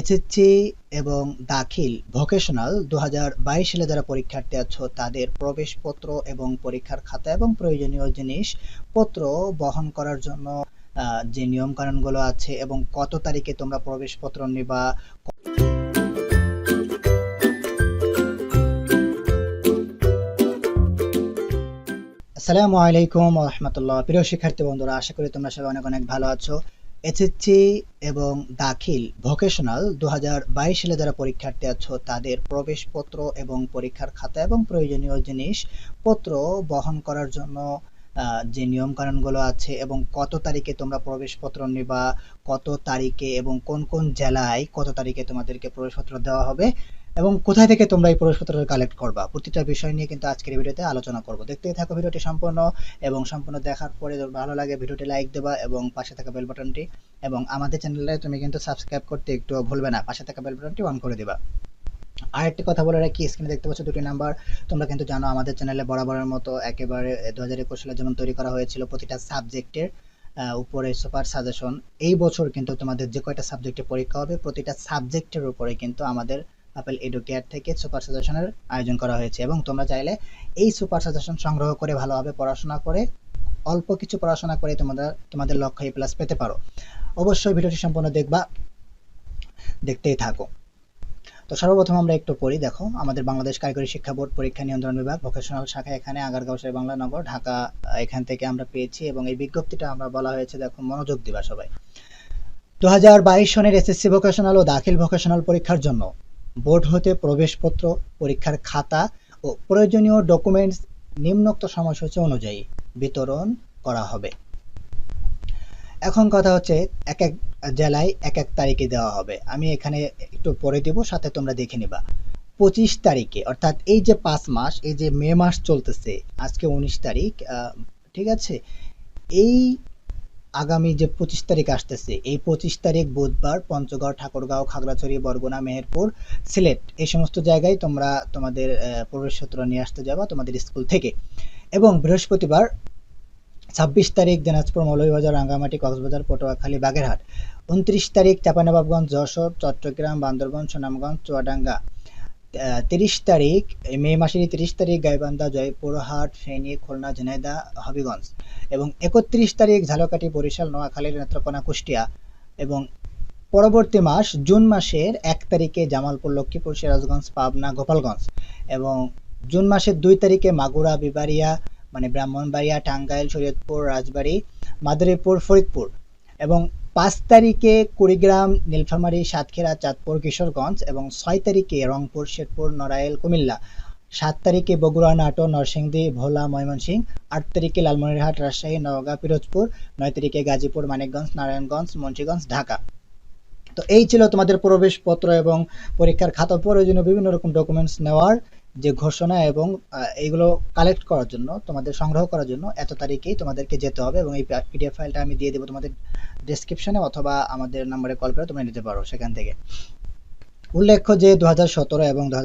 SSC এবং দাখিল vocational দু সালে যারা পরীক্ষার্থী আছো, তাদের প্রবেশপত্র এবং পরীক্ষার খাতা এবং প্রয়োজনীয় জিনিসপত্র বহন করার জন্য যে নিয়ম কানুনগুলো আছে এবং কত তারিখে তোমরা প্রবেশপত্র নিবা আসসালামু আলাইকুম রহমতুল্লাহ। প্রিয় শিক্ষার্থী বন্ধুরা, আশা করি তোমরা সবাই অনেক অনেক ভালো আছো। এসএসসি এবং দাখিল ভোকেশনাল দু সালে যারা পরীক্ষার্থী আছো, তাদের প্রবেশপত্র এবং পরীক্ষার খাতা এবং প্রয়োজনীয় জিনিসপত্র বহন করার জন্য যে নিয়ম কানুনগুলো আছে এবং কত তারিখে তোমরা প্রবেশপত্র নিবা, কত তারিখে এবং কোন কোন জেলায় কত তারিখে তোমাদেরকে প্রবেশপত্র দেওয়া হবে এবং কোথায় থেকে তোমরা এই প্রবেশপত্র কালেক্ট করবা? প্রতিটা বিষয় নিয়ে কিন্তু আজকের ভিডিওতে আলোচনা করব। দেখতে থাকো ভিডিওটি সম্পূর্ণ এবং সম্পূর্ণ দেখার পরে ভালো লাগে ভিডিওটি লাইক দেবা এবং পাশে থাকা বেল বাটনটি এবং আমাদের চ্যানেলে তুমি কিন্তু সাবস্ক্রাইব করতে একটু ভুলবে না, পাশে থাকা বেল বাটনটি অন করে দিবা। আরেকটি কথা বলে রাখি স্ক্রিনে দেখতে পাচ্ছ দুটি নাম্বার তোমরা কিন্তু জানো আমাদের চ্যানেলে বরাবরের মতো একেবারে দু হাজার একুশ সালে যেমন তৈরি করা হয়েছিল প্রতিটা সাবজেক্টের উপরে সুপার সাজেশন এই বছর কিন্তু তোমাদের যে কয়টা সাবজেক্টে পরীক্ষা হবে, প্রতিটা সাবজেক্টের উপরে কিন্তু আমাদের আপেল এডুকেয়ার থেকে সুপার সাজেশনের আয়োজন করা হয়েছে এবং তোমরা চাইলে এই সুপার সাজেশন সংগ্রহ করে ভালোভাবে পড়াশোনা করে, অল্প কিছু পড়াশোনা করে তোমাদের তোমাদের লক্ষ্য এ প্লাস পেতে পারো। অবশ্যই ভিডিওটি সম্পূর্ণ দেখবা, দেখতেই থাকো। তো সর্বপ্রথম আমরা একটু পড়ি, দেখো, আমাদের বাংলাদেশ কারিগরি শিক্ষা বোর্ড পরীক্ষা নিয়ন্ত্রণ বিভাগ ভোকেশনাল শাখা এখানে আগারগাঁও বাংলা নগর, ঢাকা, এখান থেকে আমরা পেয়েছি এবং এই বিজ্ঞপ্তিটা আমরা বলা হয়েছে, দেখো, মনোযোগ দিবা সবাই। দু হাজার বাইশ সনের এসএসসি ভোকেশনাল ও দাখিল ভোকেশনাল পরীক্ষার জন্য। বোর্ড হতে প্রবেশপত্র, পরীক্ষার খাতা ও প্রয়োজনীয় ডকুমেন্টস নিম্নোক্ত সময়সূচি অনুযায়ী বিতরণ করা হবে। এখন কথা হচ্ছে এক এক জেলায় এক এক তারিখে দেওয়া হবে। আমি এখানে একটু পরে দিব, সাথে তোমরা দেখে নিবা। পঁচিশ তারিখে, অর্থাৎ এই যে পাঁচ মাস, এই যে মে মাস চলতেছে, আজকে উনিশ তারিখ ঠিক আছে? এই আগামী যে পঁচিশ তারিখ আসতেছে, এই পঁচিশ তারিখ বুধবার পঞ্চগড়, ঠাকুরগাঁও, খাগড়াছড়ি, বরগুনা, মেহেরপুর, সিলেট, এই সমস্ত জায়গায় তোমরা তোমাদের প্রবেশপত্র নিয়ে আসতে যাবা তোমাদের স্কুল থেকে। এবং বৃহস্পতিবার ছাব্বিশ তারিখ দিনাজপুর মৌলভীবাজার, রাঙ্গামাটি, কক্সবাজার, পটুয়াখালী, বাগেরহাট। উনত্রিশ তারিখ চাঁপাইনবাবগঞ্জ, যশোর, চট্টগ্রাম, বান্দরবান, সুনামগঞ্জ, চুয়াডাঙ্গা। তিরিশ তারিখ, মে মাসের তিরিশ তারিখ গাইবান্ধা, জয়পুরহাট, ফেনী, খুলনা, ঝিনাইদহ, হবিগঞ্জ এবং একত্রিশ তারিখ ঝালকাঠি, বরিশাল নোয়াখালী নেত্রকোনা, কুষ্টিয়া এবং পরবর্তী মাস জুন মাসের এক তারিখে জামালপুর, লক্ষ্মীপুর, সিরাজগঞ্জ, পাবনা, গোপালগঞ্জ এবং জুন মাসের দুই তারিখে মাগুরা বিবারিয়া মানে ব্রাহ্মণবাড়িয়া, টাঙ্গাইল, শরীয়তপুর, রাজবাড়ী, মাদারীপুর, ফরিদপুর এবং পাঁচ তারিখে কুড়িগ্রাম, নীলফামারী, সাতক্ষীরা, চাঁদপুর, কিশোরগঞ্জ এবং ছয় তারিখে রংপুর, শেরপুর, নড়াইল, কুমিল্লা। সাত তারিখে বগুড়া, নাটোর, নরসিংদী, ভোলা ময়মনসিংহ আট তারিখে লালমনিরহাট, রাজশাহী, নওগাঁ, পিরোজপুর। নয় তারিখে গাজীপুর, মানিকগঞ্জ, নারায়ণগঞ্জ, মুন্সিগঞ্জ, ঢাকা। তো এই ছিল তোমাদের প্রবেশপত্র এবং পরীক্ষার খাতা প্রয়োজনীয় বিভিন্ন রকম ডকুমেন্টস নেওয়ার যে ঘোষণা এবং এইগুলো কালেক্ট করার জন্য, তোমাদের সংগ্রহ করার জন্য এত তারিখেই তোমাদেরকে যেতে হবে এবং এই পিডিএফ ফাইলটা আমি দিয়ে দেবো তোমাদের ডেসক্রিপশনে অথবা আমাদের নাম্বারে কল করে তোমরা নিতে পারো সেখান থেকে। উল্লেখ্য যে দুহাজার সতেরো এবং দু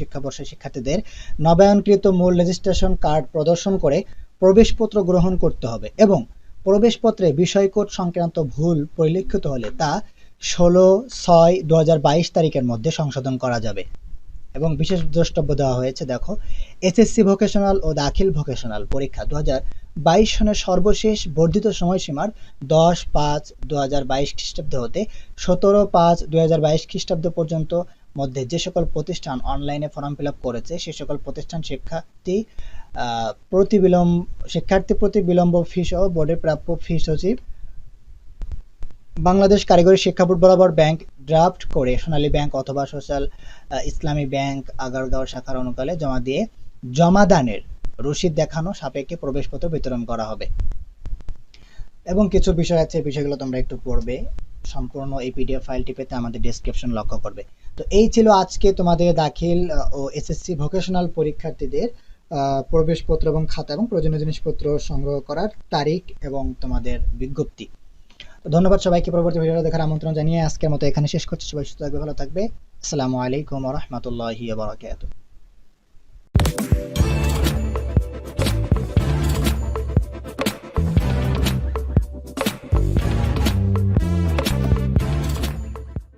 শিক্ষাবর্ষের শিক্ষার্থীদের নবায়নকৃত মূল রেজিস্ট্রেশন কার্ড প্রদর্শন করে প্রবেশপত্র গ্রহণ করতে হবে এবং প্রবেশপত্রে বিষয়কোড সংক্রান্ত ভুল পরিলক্ষিত হলে তা ষোলো ছয় দু তারিখের মধ্যে সংশোধন করা যাবে। এবং বিশেষ দ্রষ্টব্য দেওয়া হয়েছে, দেখো এসএসসি ভোকেশনাল ও দাখিল ভোকেশনাল পরীক্ষা দু বাইশ সনের সর্বশেষ বর্ধিত সময়সীমার দশ পাঁচ দু হাজার বাইশ খ্রিস্টাব্দ হতে সতেরো পাঁচ দু হাজার বাইশ খ্রিস্টাব্দ পর্যন্ত মধ্যে যে সকল প্রতিষ্ঠান অনলাইনে ফর্ম ফিল করেছে, সে সকল প্রতিষ্ঠান শিক্ষার্থী প্রতি বিলম্ব শিক্ষার্থী প্রতি বিলম্ব ফি সহ বোর্ডের প্রাপ্য ফি সচিব, বাংলাদেশ কারিগরি শিক্ষা বোর্ড বরাবর ব্যাংক ড্রাফট করে সোনালী ব্যাংক অথবা সোশ্যাল ইসলামী ব্যাংক আগারগাঁও শাখার অনুকালে জমা দিয়ে জমাদানের রসিদ দেখানো, সাপেক্ষে প্রবেশপত্র বিতরণ করা হবে। এবং কিছু বিষয় আছে, বিষয়গুলো তোমরা একটু পড়বে। সম্পূর্ণ এই পিডিএফ ফাইলটি পেতে আমাদের ডেসক্রিপশন লক্ষ্য করবে। তো এই ছিল আজকে তোমাদের দাখিল ও এসএসসি ভোকেশনাল পরীক্ষার্থীদের প্রবেশপত্র এবং খাতা এবং প্রয়োজনীয় জিনিসপত্র সংগ্রহ করার তারিখ এবং তোমাদের বিজ্ঞপ্তি। ধন্যবাদ সবাইকে পরবর্তী ভিডিও দেখার আমন্ত্রণ জানিয়ে আজকের মতো এখানে শেষ করছি। সবাই সুস্থ থাকবে, ভালো থাকবে। আসসালামু আলাইকুম রহমতুল্লাহি বারাকাতুহু।